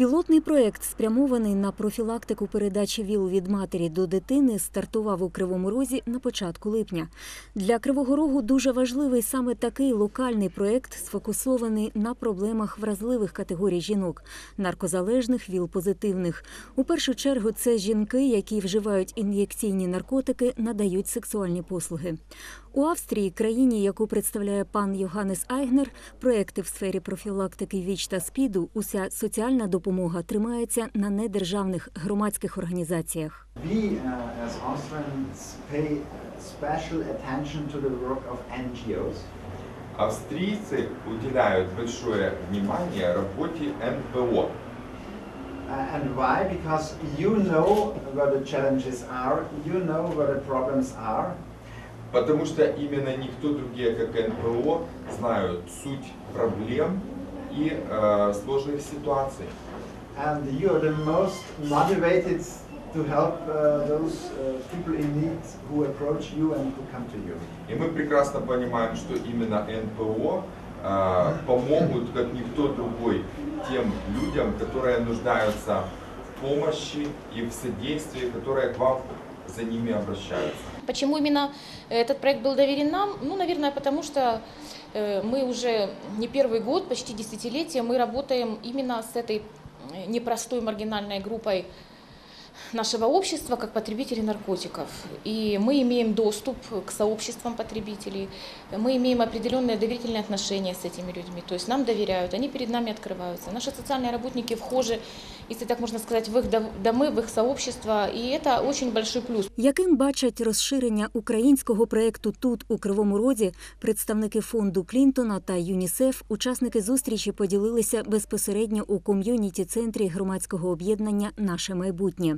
Пілотний проект, спрямований на профілактику передачі ВІЛ від матері до дитини, стартував у Кривому Розі на початку липня. Для Кривого Рогу дуже важливий саме такий локальний проект, сфокусований на проблемах вразливих категорій жінок наркозалежних, ВІЛ-позитивних. У першу чергу це жінки, які вживають ін'єкційні наркотики, надають сексуальні послуги. У Австрії, країні, яку представляє пан Йоганнес Айгнер, проекти в сфері профілактики ВІЧ та СПІДу, уся соціальна допомога тримається на недержавних громадських організаціях. We, uh, as Austrians, pay special attention to the work of NGOs. Австрийцы уделяют большое внимание работе НПО. Uh, and why? Because you know where the challenges are, you know where the problems are, Потому что именно никто другие, как НПО, знают суть проблем и э, сложных ситуаций. and you are the most motivated to help uh, those uh, people in need who approach you and who come to you. И мы прекрасно понимаем, что именно НПО э, помогут, как никто другой, тем людям, которые нуждаются в помощи и в содействии, которые к вам за ними обращаются. Почему именно этот проект был доверен нам? Ну, наверное, потому что э, мы уже не первый год, почти десятилетие, мы работаем именно с этой э, непростой маргинальной группой нашего общества, как потребителей наркотиков. И мы имеем доступ к сообществам потребителей, мы имеем определенные доверительные отношения с этими людьми, то есть нам доверяют, они перед нами открываются. Наши социальные работники вхожи, если так можно сказать, в их дом- домы, в их сообщества, и это очень большой плюс. Яким бачать розширення українського проекту тут у Кривому Розі, представники фонду Клінтона та ЮНІСЕФ, учасники зустрічі поділилися безпосередньо у ком'юніті центрі громадського об'єднання Наше майбутнє.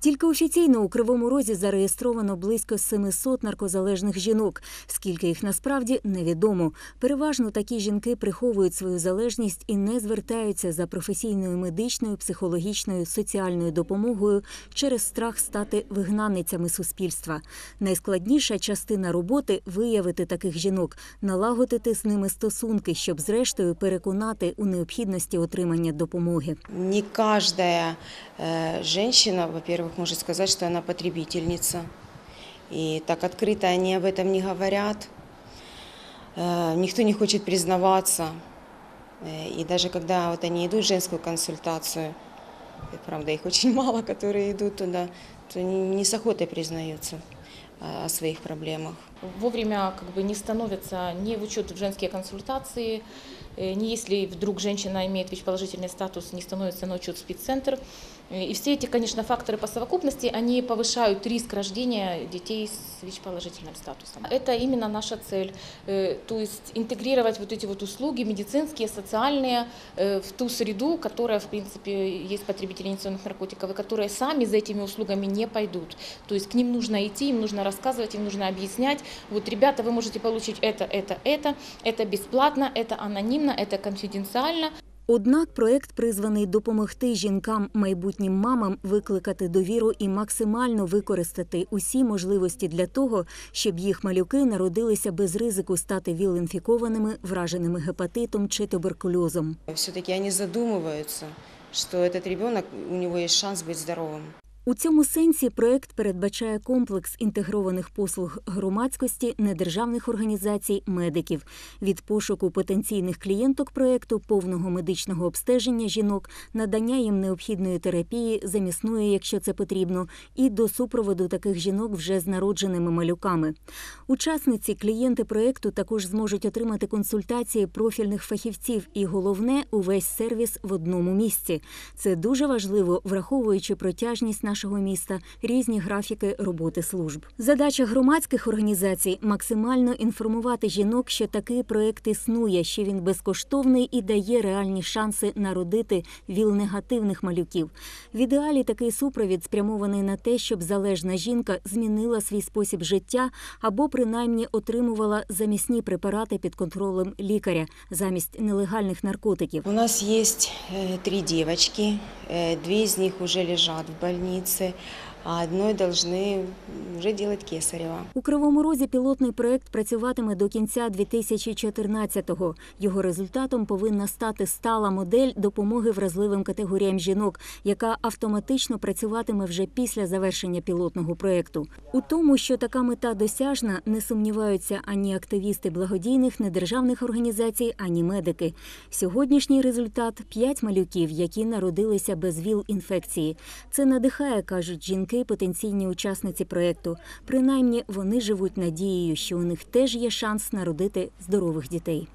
Тільки офіційно у Кривому Розі зареєстровано близько 700 наркозалежних жінок. Скільки їх насправді невідомо. Переважно такі жінки приховують свою залежність і не звертаються за професійною медичною, психологічною, соціальною допомогою через страх стати вигнаницями суспільства. Найскладніша частина роботи виявити таких жінок, налагодити з ними стосунки, щоб зрештою переконати у необхідності отримання допомоги. Не каждая э, женщина, во-первых, может сказать, что она потребительница. И так открыто они об этом не говорят. Э, никто не хочет признаваться. Э, и даже когда вот они идут в женскую консультацию, и, правда, их очень мало, которые идут туда, то не, не с охотой признаются э, о своих проблемах. Вовремя как бы не становятся не в учет в женские консультации, э, не если вдруг женщина имеет ВИЧ-положительный статус, не становится на учет в спеццентр. Э, И все эти, конечно, факторы по совокупности, они повышают риск рождения детей с ВИЧ-положительным статусом. Это именно наша цель, э, то есть интегрировать вот эти вот услуги медицинские, социальные в ту среду, которая, в принципе, есть потребители инициационных наркотиков, и которые сами за этими услугами не пойдут. То есть к ним нужно идти, им нужно рассказывать, им нужно объяснять. Вот, ребята, вы можете получить это, это, это, это бесплатно, это анонимно, это конфиденциально. Однак проект призваний допомогти жінкам, майбутнім мамам викликати довіру і максимально використати усі можливості для того, щоб їх малюки народилися без ризику стати віл-інфікованими, враженими гепатитом чи туберкульозом. Все-таки они задумываются, что этот ребенок, у него есть шанс быть здоровым. У цьому сенсі проект передбачає комплекс інтегрованих послуг громадськості, недержавних організацій, медиків від пошуку потенційних клієнток проекту, повного медичного обстеження жінок, надання їм необхідної терапії, замісної, якщо це потрібно, і до супроводу таких жінок вже з народженими малюками. Учасниці, клієнти проекту також зможуть отримати консультації профільних фахівців, і головне увесь сервіс в одному місці. Це дуже важливо, враховуючи протяжність нашого міста, різні графіки роботи служб. Задача громадських організацій максимально інформувати жінок, що такий проект існує, що він безкоштовний і дає реальні шанси народити віл-негативних малюків. В ідеалі такий супровід спрямований на те, щоб залежна жінка змінила свій спосіб життя або принаймні отримувала замісні препарати під контролем лікаря замість нелегальних наркотиків. У нас есть э, три девочки, э, две из них уже лежат в больнице, а одной должны уже делать кесарево. У Кривому Розі пілотний проект працюватиме до кінця 2014-го. Його результатом повинна стати стала модель допомоги вразливим категоріям жінок, яка автоматично працюватиме вже після завершення пілотного проекту. У тому, що така мета досяжна, не сумніваються ані активісти благодійних недержавних організацій, ані медики. Сьогоднішній результат п'ять малюків, які народилися без ВІЛ-інфекції. Це надихає, кажуть жінки, потенційні учасниці проекту. Принаймні, вони живуть надією, що у них теж є шанс народити здорових дітей.